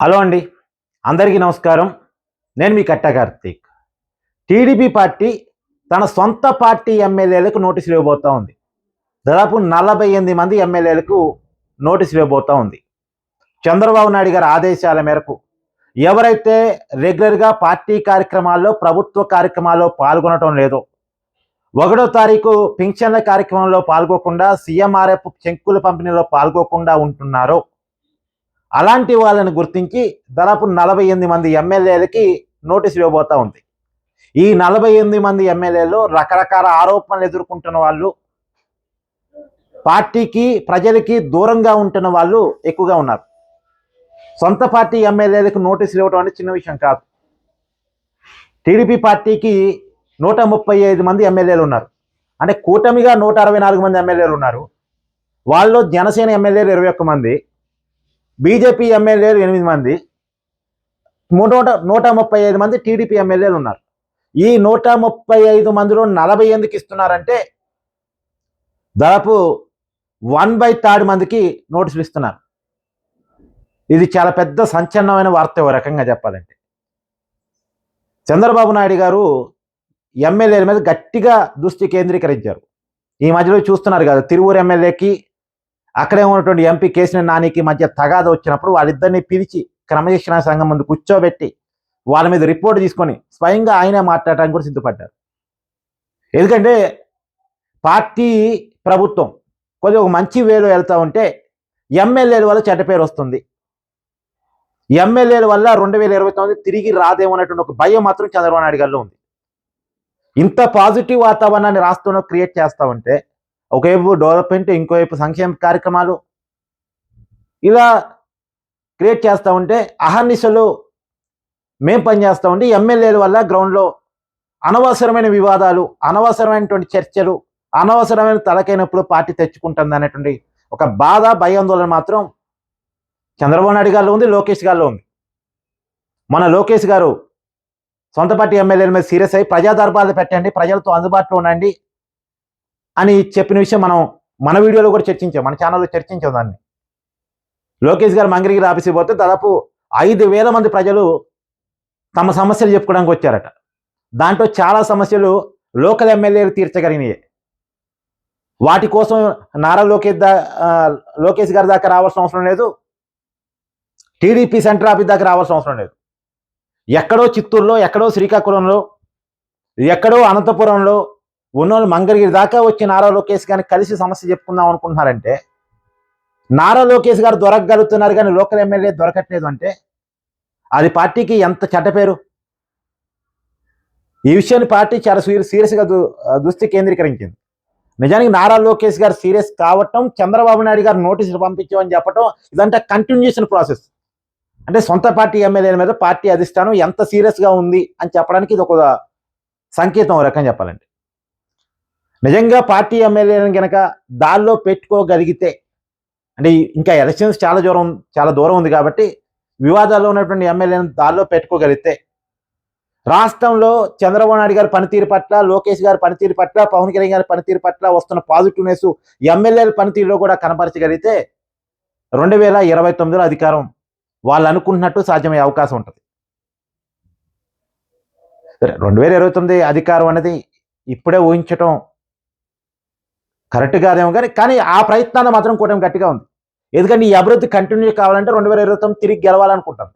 Hello అండి. అందరికీ నమస్కారం. నేను మీ కట్ట కార్తీక్. టీడీపీ పార్టీ తన సొంత పార్టీ ఎమ్మెల్యేలకు నోటీసులు ఇవ్వబోతా ఉంది. దాదాపు నలభై ఎనిమిది మంది ఎమ్మెల్యేలకు నోటీసులు ఇవ్వబోతా ఉంది. చంద్రబాబు నాయుడు గారి ఆదేశాల మేరకు ఎవరైతే రెగ్యులర్గా పార్టీ కార్యక్రమాల్లో ప్రభుత్వ కార్యక్రమాల్లో పాల్గొనటం లేదో ఒకటో తారీఖు పింఛన్ల కార్యక్రమంలో పాల్గొకుండా సీఎంఆర్ఎఫ్ చెంకుల పంపిణీలో పాల్గొకుండా ఉంటున్నారో అలాంటి వాళ్ళని గుర్తించి దాదాపు నలభై ఎనిమిది మంది ఎమ్మెల్యేలకి నోటీసులు ఇవ్వబోతా ఉంది. ఈ నలభై ఎనిమిది మంది ఎమ్మెల్యేలు రకరకాల ఆరోపణలు ఎదుర్కొంటున్న వాళ్ళు పార్టీకి ప్రజలకి దూరంగా ఉంటున్న వాళ్ళు ఎక్కువగా ఉన్నారు. సొంత పార్టీ ఎమ్మెల్యేలకు నోటీసులు ఇవ్వడం అనేది చిన్న విషయం కాదు. టీడీపీ పార్టీకి నూట ముప్పై ఐదు మంది ఎమ్మెల్యేలు ఉన్నారు. అంటే కూటమిగా నూట అరవై నాలుగు మంది ఎమ్మెల్యేలు ఉన్నారు. వాళ్ళు జనసేన ఎమ్మెల్యేలు ఇరవై ఒక్క మంది. బీజేపీ ఎమ్మెల్యేలు ఎనిమిది మంది. నూట నూట ముప్పై ఐదు మంది టీడీపీ ఎమ్మెల్యేలు ఉన్నారు. ఈ నూట ముప్పై ఐదు మందిలో నలభై ఎందుకు ఇస్తున్నారంటే దాదాపు వన్ బై థర్డ్ మందికి నోటీసులు ఇస్తున్నారు. ఇది చాలా పెద్ద సంచలనమైన వార్త ఓ రకంగా చెప్పాలంటే. చంద్రబాబు నాయుడు గారు ఎమ్మెల్యేల మీద గట్టిగా దృష్టి కేంద్రీకరించారు. ఈ మధ్యలో చూస్తున్నారు కదా తిరువూరు ఎమ్మెల్యేకి అక్కడే ఉన్నటువంటి ఎంపీ కేసీఆర్ నానికి మధ్య తగాద వచ్చినప్పుడు వాళ్ళిద్దరిని పిలిచి క్రమశిక్షణ సంఘం ముందు కూర్చోబెట్టి వాళ్ళ మీద రిపోర్ట్ తీసుకొని స్వయంగా ఆయనే మాట్లాడటానికి కూడా సిద్ధపడ్డారు. ఎందుకంటే పార్టీ ప్రభుత్వం కొద్దిగా ఒక మంచి వేలో వెళ్తూ ఉంటే ఎమ్మెల్యేల వల్ల చెడ్డ పేరు వస్తుంది. ఎమ్మెల్యేల వల్ల రెండు వేల ఇరవై తొమ్మిది తిరిగి రాదేమన్నటువంటి ఒక భయం మాత్రం చంద్రబాబు నాయుడు గారిలో ఉంది. ఇంత పాజిటివ్ వాతావరణాన్ని రాష్ట్రంలో క్రియేట్ చేస్తా ఉంటే ఒకవైపు డెవలప్మెంట్ ఇంకోవైపు సంక్షేమ కార్యక్రమాలు ఇలా క్రియేట్ చేస్తూ ఉంటే అహర్నిశలు మేం పనిచేస్తూ ఉంటే ఎమ్మెల్యేల వల్ల గ్రౌండ్లో అనవసరమైన వివాదాలు అనవసరమైనటువంటి చర్చలు అనవసరమైన తలకైనప్పుడు పార్టీ తెచ్చుకుంటుంది అనేటువంటి ఒక బాధ భయాందోళన మాత్రం చంద్రబాబు నాయుడు గారిలో ఉంది లోకేష్ గారిలో ఉంది. మన లోకేష్ గారు సొంత పార్టీ ఎమ్మెల్యేల మీద సీరియస్ అయ్యి ప్రజా దర్బార్లు పెట్టండి ప్రజలతో అందుబాటులో ఉండండి అని చెప్పిన విషయం మనం మన వీడియోలో కూడా చర్చించాం మన ఛానల్లో చర్చించాం దాన్ని. లోకేష్ గారు మంగళగిరి ఆఫీస్కి పోతే దాదాపు ఐదు వేల మంది ప్రజలు తమ సమస్యలు చెప్పుకోవడానికి వచ్చారట. దాంట్లో చాలా సమస్యలు లోకల్ ఎమ్మెల్యేలు తీర్చగలిగినాయి. వాటి కోసం నారా లోకేష్ దా లోకేష్ గారి దాకా రావాల్సిన అవసరం లేదు. టీడీపీ సెంటర్ ఆఫీస్ దాకా రావాల్సిన అవసరం లేదు. ఎక్కడో చిత్తూరులో ఎక్కడో శ్రీకాకుళంలో ఎక్కడో అనంతపురంలో ఉన్నోళ్ళు మంగళగిరి దాకా వచ్చి నారా లోకేష్ గారిని కలిసి సమస్య చెప్పుకుందాం అనుకుంటున్నారంటే నారా లోకేష్ గారు దొరకగలుగుతున్నారు కానీ లోకల్ ఎమ్మెల్యే దొరకట్లేదు అంటే అది పార్టీకి ఎంత చెడ్డ పేరు? ఈ విషయాన్ని పార్టీ చాలా సీరియస్గా దృష్టి కేంద్రీకరించింది. నిజానికి నారా లోకేష్ గారు సీరియస్ కావటం చంద్రబాబు నాయుడు గారు నోటీసులు పంపించామని చెప్పటం ఇదంటే కంటిన్యూషన్ ప్రాసెస్. అంటే సొంత పార్టీ ఎమ్మెల్యేల మీద పార్టీ అధిష్టానం ఎంత సీరియస్గా ఉంది అని చెప్పడానికి ఇది ఒక సంకేతం రకం చెప్పాలంటే. నిజంగా పార్టీ ఎమ్మెల్యేలను కనుక దానిలో పెట్టుకోగలిగితే అంటే ఇంకా ఎలక్షన్స్ చాలా దూరం చాలా దూరం ఉంది కాబట్టి వివాదాల్లో ఉన్నటువంటి ఎమ్మెల్యేలను దానిలో పెట్టుకోగలిగితే రాష్ట్రంలో చంద్రబాబు నాయుడు గారి పనితీరు పట్ల లోకేష్ గారి పనితీరు పట్ల పవన్ కళ్యాణ్ గారి పనితీరు పట్ల వస్తున్న పాజిటివ్నెస్ ఎమ్మెల్యేల పనితీరులో కూడా కనపరచగలిగితే రెండు వేల ఇరవై తొమ్మిదిలో అధికారం వాళ్ళు అనుకుంటున్నట్టు సాధ్యమయ్యే అవకాశం ఉంటుంది. సరే రెండు వేల ఇరవై తొమ్మిది అధికారం అనేది ఇప్పుడే ఊహించటం కరెక్ట్ కాదేమో కానీ కానీ ఆ ప్రయత్నాన్ని మాత్రం కూటమి గట్టిగా ఉంది. ఎందుకంటే ఈ అభివృద్ధి కంటిన్యూ కావాలంటే రెండు వేల ఇరవై తొమ్మిది తిరిగి గెలవాలనుకుంటాం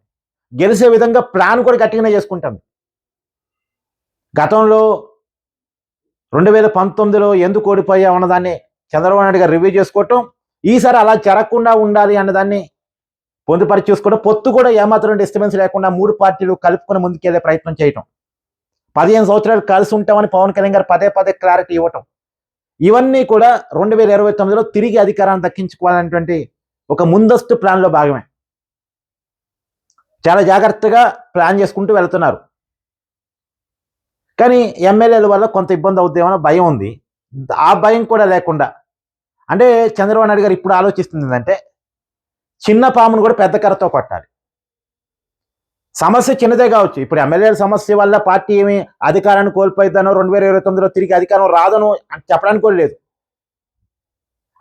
గెలిచే విధంగా ప్లాన్ కూడా గట్టిగానే చేసుకుంటాం గతంలో రెండు వేల పంతొమ్మిదిలో ఎందుకు ఓడిపోయా ఉన్నదాన్ని చంద్రబాబు నాయుడు గారు రివ్యూ చేసుకోవటం ఈసారి అలా జరగకుండా ఉండాలి అన్నదాన్ని పొందుపరిచి చూసుకోవడం పొత్తు కూడా ఏమాత్రం డిస్టర్బెన్స్ లేకుండా మూడు పార్టీలు కలుపుకొని ముందుకెళ్ళే ప్రయత్నం చేయటం. పదిహేను సంవత్సరాలు కలిసి ఉంటామని పవన్ కళ్యాణ్ గారు పదే పదే క్లారిటీ ఇవ్వటం. ఇవన్నీ కూడా రెండు వేల ఇరవై తొమ్మిదిలో తిరిగి అధికారాన్ని దక్కించుకోవాలనేటువంటి ఒక ముందస్తు ప్లాన్లో భాగమే. చాలా జాగ్రత్తగా ప్లాన్ చేసుకుంటూ వెళ్తున్నారు. కానీ ఎమ్మెల్యేల వల్ల కొంత ఇబ్బంది అవుద్దేమో భయం ఉంది. ఆ భయం కూడా లేకుండా. అంటే చంద్రబాబు నాయుడు గారు ఇప్పుడు ఆలోచిస్తుంది ఏంటంటే చిన్న పామును కూడా పెద్ద కర్రతో కొట్టాలి. సమస్య చిన్నదే కావచ్చు. ఇప్పుడు ఎమ్మెల్యేల సమస్య వల్ల పార్టీ ఏమి అధికారాన్ని కోల్పోయిద్దనో రెండు వేల ఇరవై తొమ్మిదిలో తిరిగి అధికారం రాదను అని చెప్పడానికి కూడా లేదు.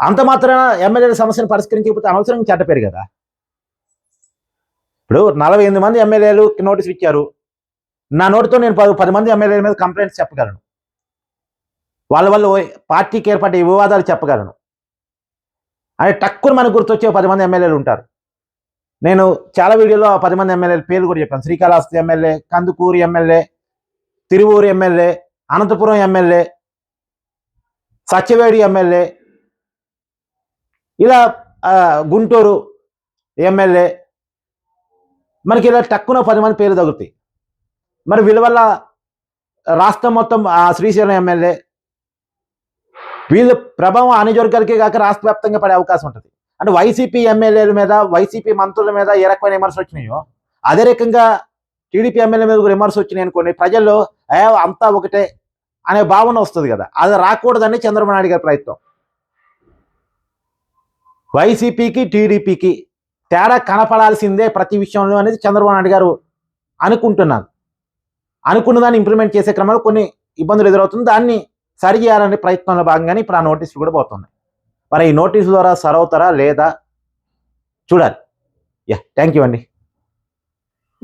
అంత మాత్రాన ఎమ్మెల్యేల సమస్యను పరిష్కరించకపోతే అనవసరంగా చెడ్డ పేరు కదా. ఇప్పుడు నలభై ఎనిమిది మంది ఎమ్మెల్యేలు నోటీస్ ఇచ్చారు. నా నోటితో నేను పది పది మంది ఎమ్మెల్యేల మీద కంప్లైంట్స్ చెప్పగలను. వాళ్ళ వల్ల పార్టీకి ఏర్పడే వివాదాలు చెప్పగలను. అని టక్కును మనకు గుర్తొచ్చే పది మంది ఎమ్మెల్యేలు ఉంటారు. నేను చాలా వీడియోలో పది మంది ఎమ్మెల్యేల పేర్లు కూడా చెప్పాను. Srikalahasti MLA Kandukur MLA Tiruvuru MLA Anantapuram MLA Satyavedu MLA ఇలా గుంటూరు ఎమ్మెల్యే. మనకి ఇలా టక్కున పది మంది పేర్లు తగులుతాయి. మరి వీళ్ళ వల్ల రాష్ట్రం మొత్తం శ్రీశైలం ఎమ్మెల్యే వీళ్ళ ప్రభావం అనిజవర్గాలకే కాక రాష్ట్ర వ్యాప్తంగా పడే అవకాశం ఉంటుంది. అంటే వైసీపీ ఎమ్మెల్యేల మీద వైసీపీ మంత్రుల మీద ఏ రకమైన విమర్శలు వచ్చినాయో అదే రకంగా టీడీపీ ఎమ్మెల్యే మీద కూడా విమర్శలు వచ్చినాయి అనుకోండి ప్రజల్లో ఏ అంతా ఒకటే అనే భావన వస్తుంది కదా అది రాకూడదని చంద్రబాబు నాయుడు గారి ప్రయత్నం. వైసీపీకి టీడీపీకి తేడా కనపడాల్సిందే ప్రతి విషయంలో అనేది చంద్రబాబు నాయుడు గారు అనుకుంటున్నాను అనుకున్న దాన్ని ఇంప్లిమెంట్ చేసే క్రమంలో కొన్ని ఇబ్బందులు ఎదురవుతుంది దాన్ని సరి చేయాలనే ప్రయత్నంలో భాగంగానే ఇప్పుడు ఆ నోటీసులు కూడా పోతున్నాయి. మరి ఈ నోటీసు ద్వారా సరవుతారా లేదా? చూడాలి. యా థ్యాంక్ యూ అండి.